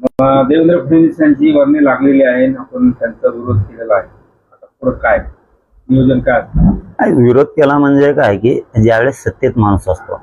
देवेंद्र फडणवीस यांची वर्णी लागलेली आहे आपण त्यांचा विरोध केलेला आहे. आता पुढे काय? नियोजन काय विरोध केला म्हणजे काय की ज्यावेळेस सत्तेत माणूस असतो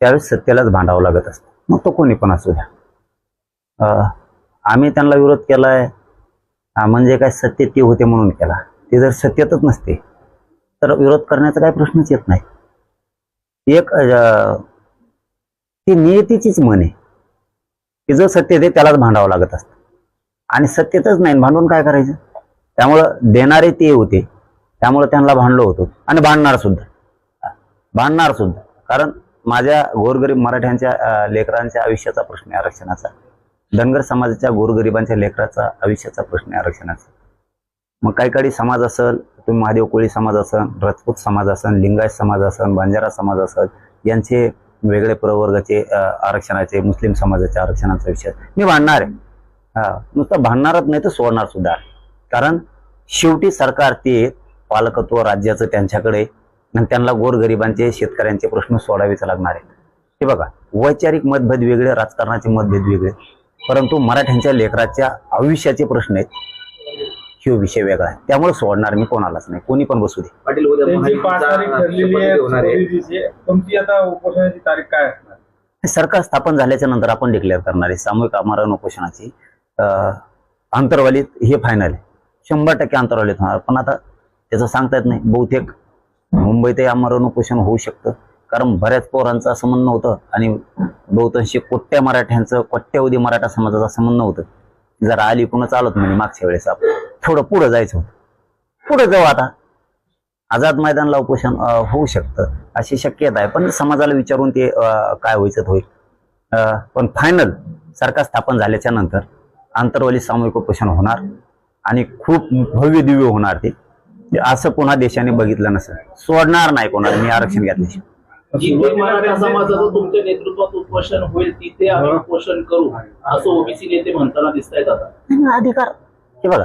त्यावेळेस सत्तेलाच भांडावं लागत असतं. मग तो कोणी पण असू द्या. आम्ही त्यांना विरोध केलाय. म्हणजे काय सत्य ते होते म्हणून केला. ते जर सत्यतच नसते तर विरोध करण्याचा काही प्रश्नच येत नाही. एक ती नियतीचीच म्हण आहे. की जो सत्य ते त्यालाच भांडावं लागत असतं. आणि सत्यतच नाही भांडून काय करायचं? त्यामुळं देणारे ते होते. त्यामुळं त्यांना भांडलो होतो. आणि भांडणार सुद्धा. भांडणार सुद्धा. कारण माझ्या गोरगरीब मराठ्यांच्या लेकरांच्या आयुष्याचा प्रश्न आहे आरक्षणाचा. धनगर समाजाच्या गोरगरिबांच्या लेकराचा आयुष्याचा प्रश्न आहे आरक्षणाचा. मग काही काही समाज असेल तुम्ही महादेव कोळी समाज असेल राजपूत समाज असेल लिंगायत समाज असेल बंजारा समाज असेल यांचे वेगळे प्रवर्गाचे आरक्षणाचे मुस्लिम समाजाच्या आरक्षणाचा विषय. मी भांडणार आहे. हा नुसतं भांडणारच नाही तर सोडणार सुद्धा. कारण शेवटी सरकार ते पालकत्व राज्याचं त्यांच्याकडे आणि त्यांना गोरगरिबांचे शेतकऱ्यांचे प्रश्न सोडावेच लागणार आहेत. हे बघा वैचारिक मतभेद वेगळे राजकारणाचे मतभेद वेगळे. परंतु मराठ्यांच्या लेकराच्या आयुष्याचे प्रश्न आहेत. हे विषय वेगळा आहे. त्यामुळे सोडणार मी कोणालाच नाही. कोणी पण बसू दे. पाटील उद्या त्यांची पाच तारीख ठरलेली आहे. महायुतीचा होणार आहे. सोळी दिवशी. तुमची आता उपोषणाची तारीख काय असणार? हे सरकार स्थापन झाल्याच्यानंतर आपण डिक्लेअर करणार आहे. सामूहिक आमरण उपोषणाची अं, आंतरवालीत हे फायनल आहे. शंभर टक्के आंतरवालीत होणार. पण आता त्याचं सांगता येत नाही. बहुतेक मुंबईतही आमरण उपोषण होऊ शकतं. कारण बऱ्याच पोरांचं असं म्हणणं होतं आणि बहुतांशी कोट्या मराठ्यांचं कोट्यावधी मराठा समाजाचं असं म्हणणं होतं. जरा आली पुन्हा चालत म्हणे मागच्या वेळेस आपण. थोडं पुढं जायचं. होतं पुढे जाऊ आता. आझाद मैदानला उपोषण होऊ शकतं अशी शक्यता आहे. पण समाजाला विचारून ते काय व्हायचं होईल. पण फायनल सरकार स्थापन झाल्याच्यानंतर आंतरवाली सामूहिक उपोषण होणार आणि खूप भव्य दिव्य होणार ते. असं पुन्हा देशाने बघितलं नसेल. सोडणार नाही कोणाला. मी आरक्षण घेतल्याशिवाय जिथे मराठा समाजाचं तुमच्या नेतृत्वात उपोषण होईल तिथे आम्ही उपोषण करू. असं ओबीसी नेते म्हणताना दिसत आहेत आता अधिकार. हे बघा.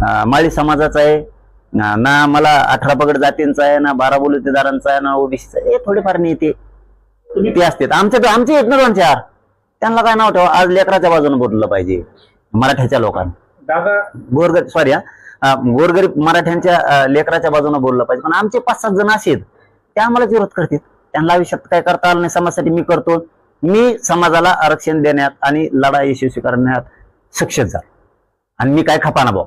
माळी समाजाचा आहे. ना आम्हाला अठरा पगड जातींचा आहे ना बारा बोलतेदारांचा आहे ना ओबीसीचा हे थोडेफार नेते ते. असतात. आमच्या आमचे आहेत ना दोन चार. त्यांना काय नाव ठेवा. आज लेकराच्या बाजूने बोललं पाहिजे. मराठ्याच्या लोकांना. दादा गोरगरीब सॉरी हा. गोरगरीब मराठ्यांच्या लेकराच्या बाजूने बोललं पाहिजे. पण आमचे पाच सात जण असे ते आम्हालाच विरोध करतात. त्यांना आयुष्यात काय करता आलं नाही. समाजासाठी मी करतो. मी समाजाला आरक्षण देण्यात आणि लढा यशस्वी करण्यात सक्षम झालो. आणि मी काय खपाना भाऊ?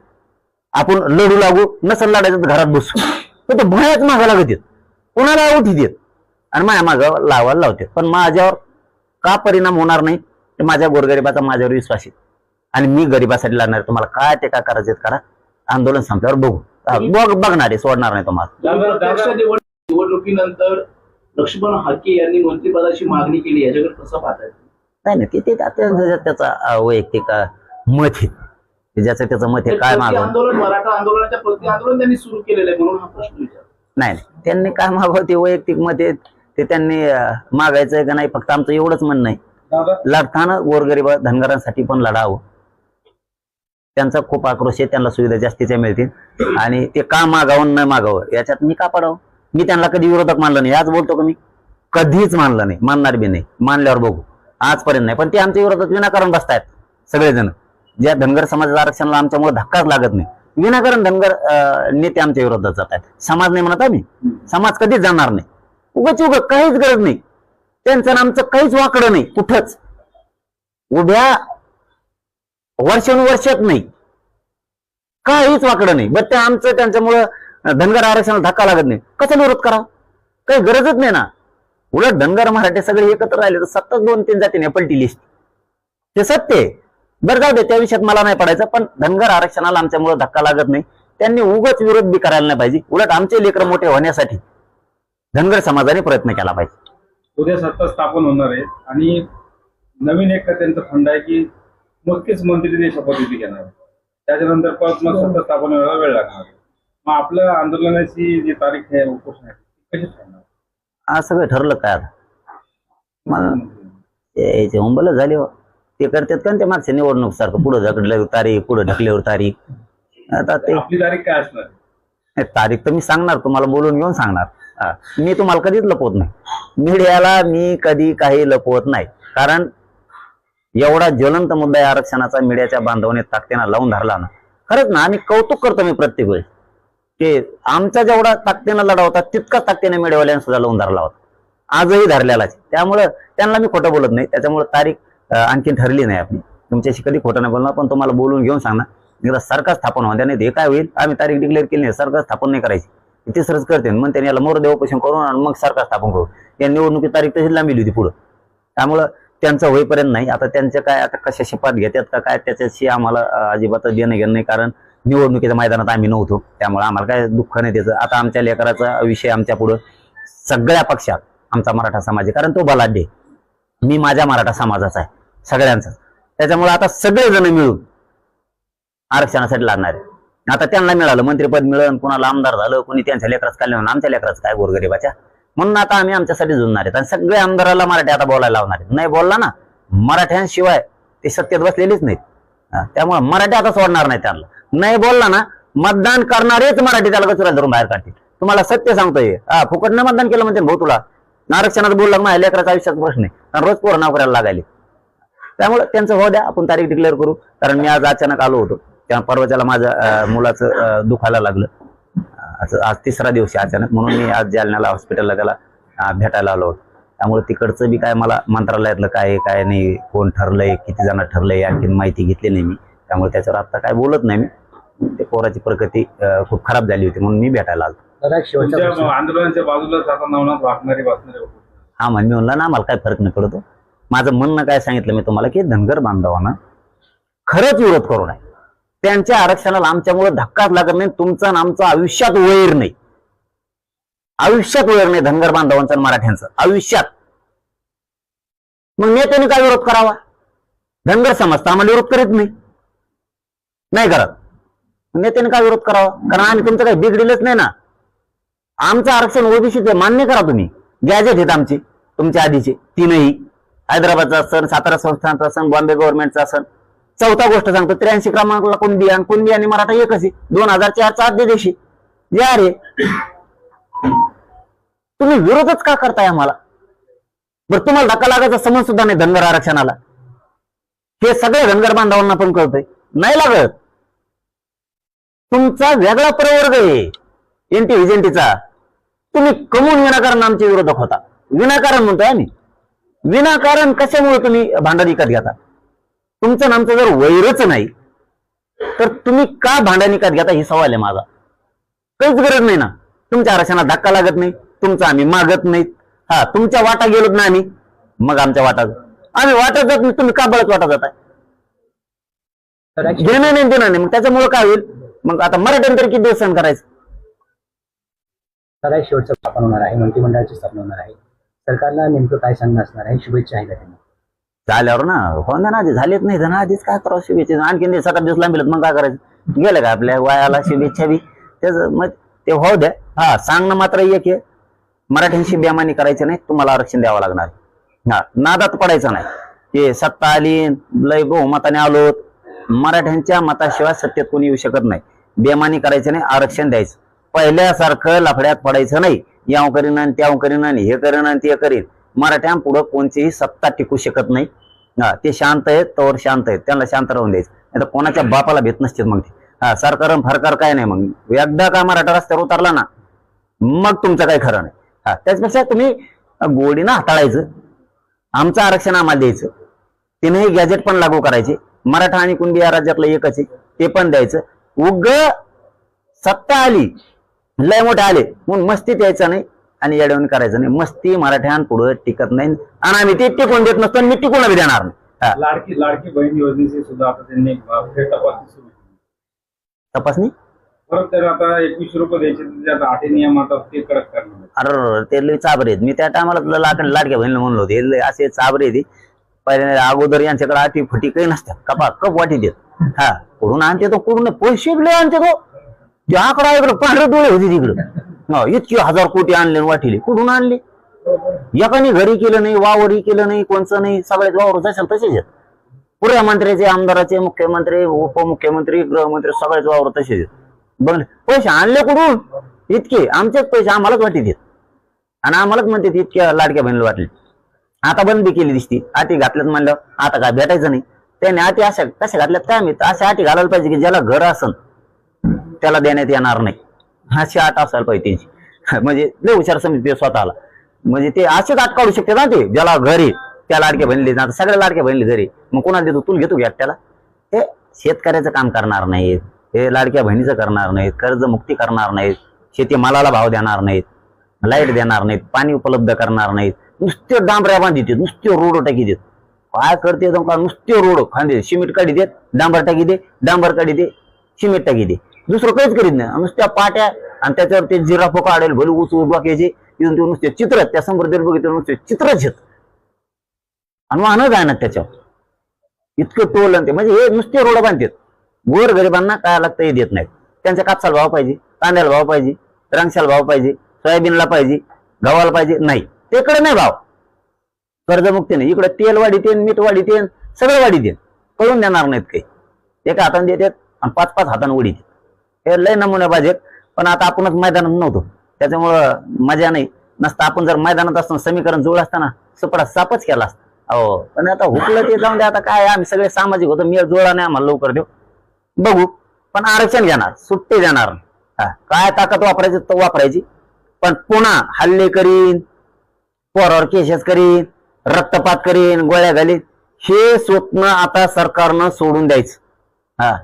आपण लढू लागू नसल लढायचं तर घरात बसू. पण ते भयाच मागा लागत आहेत. कोणाला उठी देत? आणि माझ्या मागं लावायला लावतात पण माझ्यावर का परिणाम होणार नाही? ते माझ्या गोरगरिबाचा माझ्यावर विश्वास आहे. आणि मी गरिबासाठी लढणार तुम्हाला काय ते काय करायचे करा? आंदोलन संपल्यावर बघू. बघ बघणार आहे सोडणार नाही तुम्हाला. निवडणुकीनंतर लक्ष्मण हाके यांनी मंत्रिपदाची मागणी केली. याच्याकडे कसं पाहताय? नाही नाही ते- ते त्याचा वैयक्तिक मत आहे. ते ज्याचं त्याचं मत आहे काय मागव आंदोलन मराठा आंदोलनाच्या प्रति आंदोलन त्यांनी सुरू केलेलं आहे म्हणून हा प्रश्न विचार नाही नाही. त्यांनी काय मागावं ते वैयक्तिक मत आहे. ते त्यांनी अं, मागायचंय का नाही? फक्त आमचं एवढंच म्हणणं आहे. लढताना गोरगरीब धनगरांसाठी पण लढावं. त्यांचा खूप आक्रोश आहे त्यांना सुविधा जास्तीच्या मिळतील. आणि ते का मागावं न मागावं याच्यात मी का पडावं? मी त्यांना कधी विरोधक मानलं नाही. आज बोलतो का मी? कधीच मानलं नाही. मानणार बी नाही. मानल्यावर बघू. आजपर्यंत नाही. पण ते आमच्या विरोधात विनाकारण बसतायत सगळेजण. ज्या धनगर समाजाच्या आरक्षणाला आमच्यामुळे धक्काच लागत नाही. विनाकारण धनगर अं, नेते आमच्या विरोधात जात आहेत. समाज नाही म्हणत आम्ही. समाज कधीच जाणार नाही. उगाच उग काहीच गरज नाही. त्यांचं आमचं काहीच वाकडं नाही. कुठंच. उभ्या वर्षानुवर्षात नाही. काहीच वाकडं नाही. बट ते आमचं त्यांच्यामुळं धनगर आरक्षणाला धक्का लागत नाही. कसं विरोध करा काही गरजच नाही ना. उलट धनगर मराठे सगळे एकत्र राहिले तर सतत दोन तीन जातीने पलटी लिस्ट. ते सत्य आहे. बरं जाऊ दे त्या विषयात मला नाही पडायचं पण धनगर आरक्षणाला आमच्यामुळे धक्का लागत नाही त्यांनी उगाच विरोध बी करायला नाही पाहिजे उलट आमचे लेकर मोठे होण्यासाठी धनगर समाजाने प्रयत्न केला पाहिजे उद्या सत्ता स्थापन होणार आहे आणि नवीन एक त्यांचा फंड आहे की मोजकेच मंत्री ते शपथविधी घेणार. त्याच्यानंतर परत मग सत्ता स्थापन व्हायला वेळ लागणार आहे. मग आपल्या आंदोलनाची जी तारीख आहे उपोषण आहे कशी ठरणार आज सगळं ठरलं काय आता मला झाले हो. ते करतात का ते मागच्या निवडणूक सारखं पुढे ढकलल्यावर तारीख पुढे ढकल्यावर तारीख. आता ते आपली तारीख काय असणार? नाही, तारीख तर मी सांगणार तुम्हाला बोलून घेऊन सांगणार. हा. मी तुम्हाला कधीच लपवत नाही. मीडियाला मी कधी काही लपवत नाही. कारण एवढा ज्वलंत मुद्दा आहे आरक्षणाचा मीडियाच्या बांधवने ताकदीनं लावून धरला ना. खरंच ना आम्ही कौतुक करतो मी प्रत्येक वेळेस. की आमचा जेवढा ताकदीनं लढा होता तितकाच ताकदीने मीडियावाल्यांनी सुद्धा लावून धरला होता. आजही धरलेलाच त्यामुळं त्यांना मी खोटं बोलत नाही. त्याच्यामुळे तारीख आणखी आणखीन ठरली नाही आपली. तुमच्याशी कधी खोटं नाही बोलणार पण तुम्हाला बोलून घेऊन सांगणार. एकदा सरकार स्थापन होऊन त्याने हे काय होईल? आम्ही तारीख डिक्लेअर केली नाही सरकार स्थापन नाही करायची. तिसरंच करते मग त्यांनी याला मोर देवपोषण करून आणि मग सरकार स्थापन करू. या निवडणुकी तारीख तशीच लांबली होती पुढं. त्यामुळं त्यांचं होईपर्यंत नाही. आता त्यांचं काय आता कशा शिपात घेतात का काय त्याच्याशी आम्हाला अजिबात देणं घेणं नाही. कारण निवडणुकीच्या मैदानात आम्ही नव्हतो. त्यामुळे आम्हाला काय दुःख नाही त्याचं. आता आमच्या लेकराचा विषय आमच्या पुढं सगळ्या पक्षात आमचा मराठा समाज आहे. कारण तो बलाढ्य मी माझ्या मराठा समाजाचा आहे. सगळ्यांचा. त्याच्यामुळे आता सगळेजण मिळून आरक्षणासाठी लागणार आहे. आता त्यांना मिळालं मंत्रीपद मिळून कुणाला आमदार झालं कुणी त्यांच्या लेकराच म्हणून आमच्या लेकराचं काय गोरगरीबाच्या म्हणून आता आम्ही आमच्यासाठी झुंजणार आहेत. आणि सगळे आमदाराला मराठी आता बोलायला लावणार आहेत. नाही बोलला ना मराठ्यांशिवाय ते सत्तेत बसलेलीच नाहीत. त्यामुळे मराठी आता सोडणार नाही त्यांना. नाही बोलला ना मतदान करणारेच मराठी त्याला कचरा धरून बाहेर काढतील. तुम्हाला सत्य सांगतोय. हा फुकटनं मतदान केलं म्हणते भाऊ तुला. आरक्षणात बोलला माझ्या लेकराचा आयुष्याचा प्रश्न आहे. कारण रोज पोरं नोकऱ्याला लागायले. त्यामुळे त्यांचं होऊ द्या आपण तारीख डिक्लेअर करू. कारण मी आज अचानक आलो होतो. त्या परवाच्याला माझ्या मुलाचं दुखायला लागलं. असं आज तिसरा दिवस आहे अचानक. म्हणून मी आज जालन्याला हॉस्पिटलला त्याला भेटायला आलो होतो. त्यामुळे तिकडचं बी काय मला मंत्रालयातलं काय काय नाही कोण ठरलंय किती जण ठरलंय आणखीन माहिती घेतली नाही मी. त्यामुळे त्याच्यावर आता काय बोलत नाही मी. ते पोराची प्रकृती अं, खूप खराब झाली होती म्हणून मी भेटायला आलो. आंदोलनाच्या उपोषण. हा म्हण मी म्हणला ना आम्हाला काय फरक नाही पडतो माझं म्हणणं काय सांगितलं मी तुम्हाला की धनगर बांधवांना खरंच विरोध करू नये. त्यांच्या आरक्षणाला आमच्यामुळे धक्काच लागत नाही तुमचं आमचा आमचं आयुष्यात वैर नाही. आयुष्यात वैर नाही धनगर बांधवांचं आणि मराठ्यांचं. आयुष्यात. मग नेत्याने काय विरोध करावा? धनगर समाज तर आम्हाला विरोध करीत नाही. नाही करत. नेत्याने काय विरोध करावा? कारण आम्ही तुमचं काही बिघडिलच नाही ना. आमचं आरक्षण ओबीसीचं मान्य करा तुम्ही. गॅजेट आहेत आमचे तुमच्या आधीचे. तीनही. हैदराबादचा असन सातारा संस्थानचा असन बॉम्बे गव्हर्नमेंटचा असन चौथा गोष्ट सांगतो त्र्याऐंशी क्रमांकाला कुणबी आणि कुणबी आणि मराठा एकच दोन हजार चारचा आद्य देशी जे अरे तुम्ही विरोधच का करताय आम्हाला? बरं तुम्हाला धक्का लागायचा समज सुद्धा नाही धनगर आरक्षणाला. हे सगळे धनगर बांधवांना पण कळतंय. नाही लागत. तुमचा वेगळा प्रवर्ग आहे. एनटी व्हिजेंटीचा तुम्ही कमवून विनाकारण आमचे विरोधक होता. विनाकारण म्हणतोय आम्ही. विनाकारण कशामुळे तुम्ही भांडण विकत घेता? तुमचं आमचं जर वैरच नाही तर तुम्ही का भांडण विकत घेता? ही सवाल आहे माझा. काहीच गरज नाही ना. तुमच्या आरक्षणात धक्का लागत नाही तुमचं आम्ही मागत नाहीत हा तुमच्या वाटा गेलोत ना आम्ही मग आमच्या वाटा आम्ही वाटत जात नाही तुम्ही का बळत वाटा जाताय? घेणं नाही देणं नाही. मग त्याच्यामुळे काय होईल? मग आता मराठ्यांतर किती दिवस सहन करायचं? शेवटचं स्थापन होणार आहे मंत्रिमंडळाची स्थापना होणार आहे. सरकारला नेमकं काय सांगणं असणार आहे? शुभेच्छा आहे का त्यांना. झाल्यावर ना हो ना आधी झालेच नाही ना आधीच काय करावं शुभेच्छा? आणखीन ते सात आठ दिवस लांबिलत मग काय करायचं? गेलं का आपल्या वयाला शुभेच्छा बी? त्याच मग ते होऊ द्या. हा सांगणं मात्र एक आहे. मराठ्यांशी बेमानी करायचं नाही तुम्हाला आरक्षण द्यावं लागणार हा नादात पडायचं नाही. ते सत्ता आली लय बहुमताने आलो मराठ्यांच्या मताशिवाय सत्तेत कोणी येऊ शकत नाही. बेमानी करायचं नाही आरक्षण द्यायचं. पहिल्यासारखं लफड्यात पडायचं नाही. याव करीन आणि त्याव करीन आणि हे करीन आणि ते करीन. मराठ्यांपुढं कोणतीही सत्ता टिकू शकत नाही. हा ते शांत आहेत तोवर शांत आहेत. त्यांना शांत राहून द्यायचं. नाही तर कोणाच्या बापाला भेट नसते मग ते. हा सरकार आणि फरकार काय नाही मग. एकदा का मराठा रस्त्यावर उतरला ना मग तुमचं काही खरं नाही. हा त्याच्यापेक्षा तुम्ही गोडीनं हाताळायचं. आमचं आरक्षण आम्हाला द्यायचं. तिनेही गॅजेट पण लागू करायचे. मराठा आणि कुणबी या राज्यातलं एकच आहे ते पण द्यायचं. उग सत्ता आली लय मोठे आले. म्हणून मस्तीत यायचं नाही आणि येडवण करायचं नाही. मस्ती मराठ्यांपुढं टिकत नाही. आणि आम्ही ते टिकून देत नसतो आणि मी टिकून बी देणार नाही. लाडकी लाडकी बहीण योजनेची सुद्धा आता त्यांनी तपासणी परत आता एकवीसशे रुपये द्यायचे आठे नियम आता ते कडक करणार. अरे ते लय चाबरे आहेत. मी त्या टायमाला लाट लाडक्या बहिणीला म्हणलो होते लय असे चाबरे हे. पहिले अगोदर यांच्याकडे आठी फुटी काही नसतात. कपा कप वाटी देत हा कुठून आणते तो कुठून पैसे आणते तो. ते आकडा इकडं पांढरे डोळे होते तिकडं. इतके इतकी हजार कोटी आणले आणि वाटिले कुठून आणले? एकाने घरी केलं नाही वावरही केलं नाही कोणचं नाही. सगळ्यात वावर जसेल तसेच आहेत. पुऱ्या मंत्र्याचे आमदाराचे मुख्यमंत्री उपमुख्यमंत्री गृहमंत्री सगळ्याच वावर तसेच आहेत. बघले पैसे आणले कुठून? इतके. आमचेच पैसे आम्हालाच वाटीत आहेत. आणि आम्हालाच म्हणते इतक्या लाडक्या बहिणीला वाटले आता बंदी केली दिसती. आटी घातल्यात म्हणलं आता काय भेटायचं नाही. त्याने आटी अशा कशा घातल्यात काय मी अशा आटी घालायला पाहिजे की ज्याला घर असन त्याला देण्यात येणार नाही. अशी आठ असायला पाहिजे त्यांची. म्हणजे लय हुशार समजते स्वतःला. म्हणजे ते असेच आठ काढू शकते ना ते ज्याला घरी त्या लाडक्या बहिणीले आता सगळ्या लाडक्या बहिणीले घरी. मग कोणाला देतो? तुला घेतो घ्या त्याला. हे शेतकऱ्याचं काम करणार नाहीत. हे लाडक्या बहिणीचं करणार नाहीत. कर्जमुक्ती करणार नाहीत. शेती मालाला भाव देणार नाहीत. लाइट देणार नाहीत. पाणी उपलब्ध करणार नाहीत. नुसते डांबऱ्या बांधित नुसते रोड टाकी देत काय करते का नुसते रोड. खांदे सिमेंट काढी देत डांबर टाकी दे डांबर काढी दे सिमेंट टाकी दे. दुसरं काहीच करीत नाही. नुसत्या पाट्या आणि त्याच्यावर ते जिराफो काढेल भले उच बाकीचे तिथून ते नुसते चित्र त्या समृद्धीवर बघितलं नुसते चित्रच आहेत आणि वाहनं जाणार त्याच्यावर. इतकं टोल आणि ते म्हणजे हे नुसते रोड बांधतात. गोर गरिबांना काय लागतं हे देत नाहीत. त्यांच्या कापसाला भाव पाहिजे कांद्याला भाव पाहिजे रांगशाला भाव पाहिजे सोयाबीनला पाहिजे गव्हाला पाहिजे नाही. तेकडे नाही भाव. कर्जमुक्ती नाही इकडे तेल वाढीते मीठ वाढीते सगळं देन कळून देणार नाहीत काही. एका हाताने देतात आणि पाच पाच हाताने उडीत. हे लय नमुने पाहिजेत पण आता आपणच मैदानात नव्हतो. त्याच्यामुळं मजा नाही. नसतं आपण जर मैदानात असताना समीकरण जुळ असताना सुपडा सापच केला असता. हो. पण आता हुकलं ते जाऊन दे. आता काय आम्ही सगळे सामाजिक होतो. मेळ जुळला नाही आम्हाला लवकर देऊ. बघू. पण आरक्षण घेणार. सुट्टी देणार. काय ताकद वापरायची तो वापरायची. पण पुन्हा हल्ले करीन. पोरावर केसेस करीन. रक्तपात करीन. गोळ्या घालीन. हे स्वप्न आता सरकारनं सोडून द्यायचं. हा.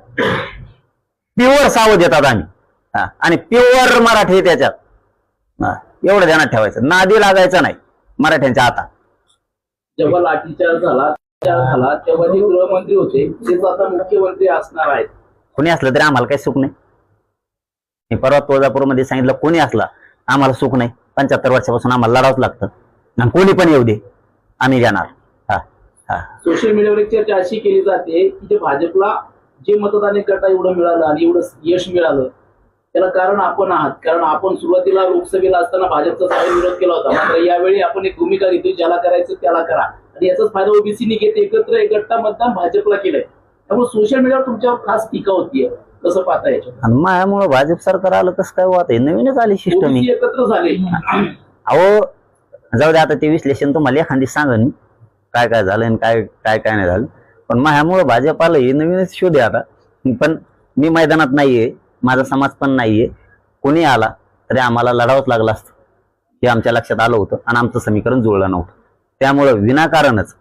प्युअर सावध येतात आम्ही. हा. आणि प्युअर मराठी त्याच्यात. हा. एवढं ध्यानात ठेवायचं. नादी लागायचं नाही मराठ्यांच्या आता जेव्हा लाठीचार्ज झाला झाला तेव्हा जे गृहमंत्री होते तेच आता मुख्यमंत्री असणार आहेत. कोणी असलं तरी आम्हाला काही सुख नाही. मी परवा तुळजापूरमध्ये सांगितलं कोणी असला आम्हाला सुख नाही. पंच्याहत्तर वर्षापासून आम्हाला लढावंच लागतं. आणि कोणी पण येऊ दे आम्ही घेणार हा हा. सोशल मीडियावर एक चर्चा अशी केली जाते की जे भाजपला जे मतदान गटा एवढं मिळालं आणि एवढं यश मिळालं त्याला कारण आपण आहात. कारण आपण सुरुवातीला लोकसभेला असताना भाजपचा चांगला विरोध केला होता. मात्र यावेळी आपण एक भूमिका घेतोय ज्याला करायचं त्याला करा. आणि याचाच फायदा ओबीसीने घेत एकत्र एक गट्टा मतदान भाजपला केलंय. त्यामुळे सोशल मीडियावर तुमच्यावर खास टीका होतीये. कसं पाहता याच्यात आणि माझ्यामुळं भाजप सरकार आलं कसं काय वाट नवीनच आली सिस्टम एकत्र झाले. अहो जाऊ दे आता ते विश्लेषण तुम्हाला एखादी सांगन. काय काय झालं आणि काय काय काय नाही झालं. पण माझ्यामुळं भाजप आलं हे नवीनच शोध आहे आता. पण मी मैदानात नाहीये माझा समाज पण नाहीये. कोणी आला तरी आम्हाला लढावंच लागलं असतं. हे आमच्या लक्षात आलं होतं आणि आमचं समीकरण जुळलं नव्हतं. त्यामुळं विनाकारणच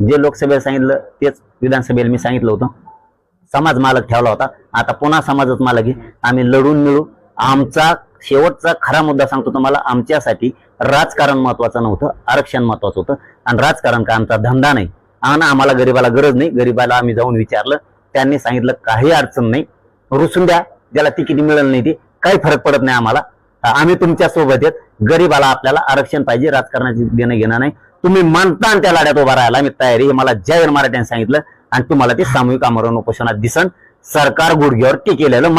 जे लोकसभेला सांगितलं तेच विधानसभेला मी सांगितलं होतं. समाज मालक ठेवला होता. आता पुन्हा समाजच मालक आहे. आम्ही लढून मिळू. आमचा शेवटचा खरा मुद्दा सांगतो तुम्हाला आमच्यासाठी राजकारण महत्वाचं नव्हतं आरक्षण महत्वाचं होतं. आणि राजकारण का आमचा धंदा नाही. आणि आम्हाला गरीबाला गरज नाही. गरीबाला आम्ही जाऊन विचारलं. त्यांनी सांगितलं काही अडचण नाही. रुसून द्या. ज्याला तिकीट मिळेल नाही ती काही फरक पडत नाही आम्हाला. आम्ही तुमच्यासोबत आहेत. गरीबाला आपल्याला आरक्षण पाहिजे राजकारणाची देणं घेणं नाही. तुम्ही म्हणता आणि त्या लढ्यात उभा राहायला. मी तयारी हे मला जयवीर मराठ्यांनी सांगितलं. आणि तुम्हाला ते सामूहिक आमरण उपोषणात दिसन. सरकार गुडघ्यावर टिकेलेलं